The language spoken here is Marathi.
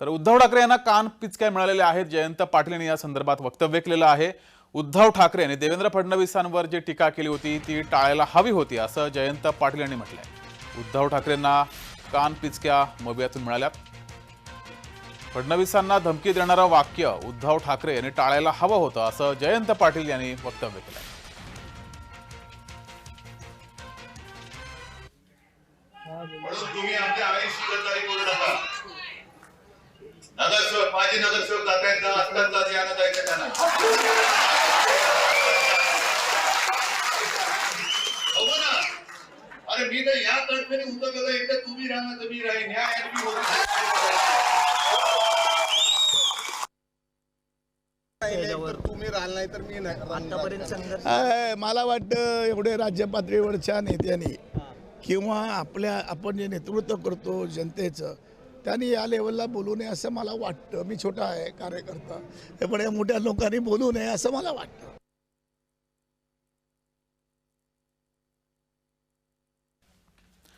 तर उद्धव ठाकरे यांना कान पिचक्या मिळालेल्या आहेत. जयंत पाटील यांनी या संदर्भात वक्तव्य केलेलं आहे. उद्धव ठाकरे यांनी देवेंद्र फडणवीसांवर जी टीका केली होती ती टाळायला हवी होती असं जयंत पाटील यांनी म्हटलंय. उद्धव ठाकरेंना कान पिचक्या मोबियातून मिळाल्या फडणवीसांना धमकी देणारं वाक्य उद्धव ठाकरे यांनी टाळायला हवं होतं असं जयंत पाटील यांनी वक्तव्य केलं तुम्ही आमच्या नगरसेवक माझे नगरसेवक जात आहेत का असतात का यानं जायचं का नाही हो ना. अरे मी तर या तर्फेने उतरलेलं इथं तुम्ही राहणार तर मी राहीन ह्या मी होतो. तर तुम्ही राहिला नाही तर मी नाही आतापर्यंत संघर्ष. अ, मला वाटतं एवढे राज्य पातळीवरच्या नेत्यांनी किंवा आपल्या आपण जे नेतृत्व करतो जनतेचं त्यांनी या लेवलला बोलू नये असं मला वाटतं. मी छोटा आहे कार्यकर्ता. पण या मोठ्या लोकांनी बोलू नये असं मला वाटतं.